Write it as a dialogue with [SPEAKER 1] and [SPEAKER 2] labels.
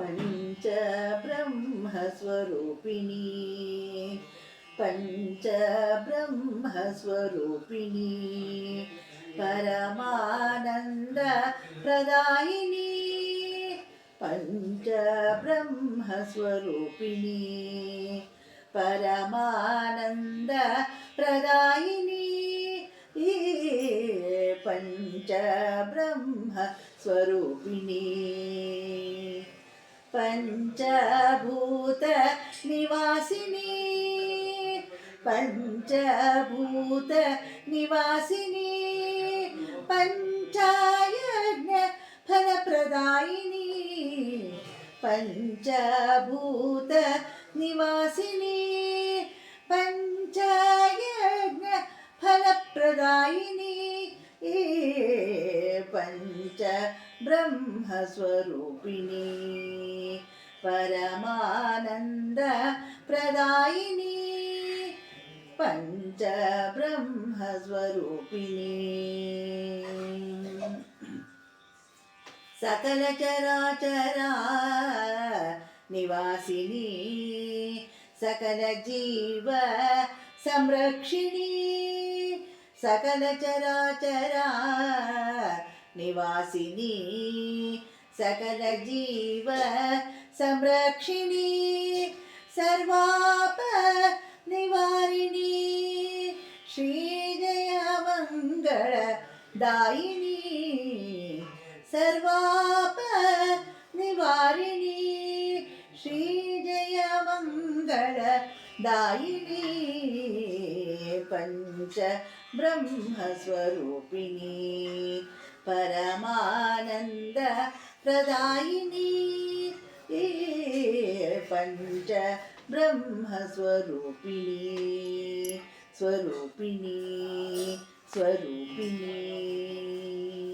[SPEAKER 1] పంచ బ్రహ్మస్వరూపిణి పంచ బ్రహ్మస్వరూపిణి పరమానంద ప్రదాయిని పంచ బ్రహ్మస్వరూపిణి పరమానంద ప్రదాయిని పంచ బ్రహ్మ స్వరూపిణి പഞ്ചഭൂത നിവാസിനി. പഞ്ചഭൂത നിവാസിനി. പഞ്ചായജ്ഞ ഫലപ്രദായിനി. പഞ്ചഭൂത നിവാസിനി. പഞ്ചായജ്ഞ ഫലപ്രദായിനി. ഏ प्रपञ्च ब्रह्मस्वरूपिणी। परमानन्दप्रदायिनी पञ्च ब्रह्मस्वरूपिणी। सकलचराचरा निवासिनी। सकलजीव संरक्षिणी। सकलचराचरा निवासिनी सकल जीव संरक्षिणी सर्वाप निवारिणी श्रीजयमङ्गलदायिनी सर्वाप निवारिणी दायिनी पंच ब्रह्मस्वरूपिणी। परमानन्द प्रदायिनी। पञ्च ब्रह्मस्वरूपिणी स्वरूपिणी स्वरूपिणी।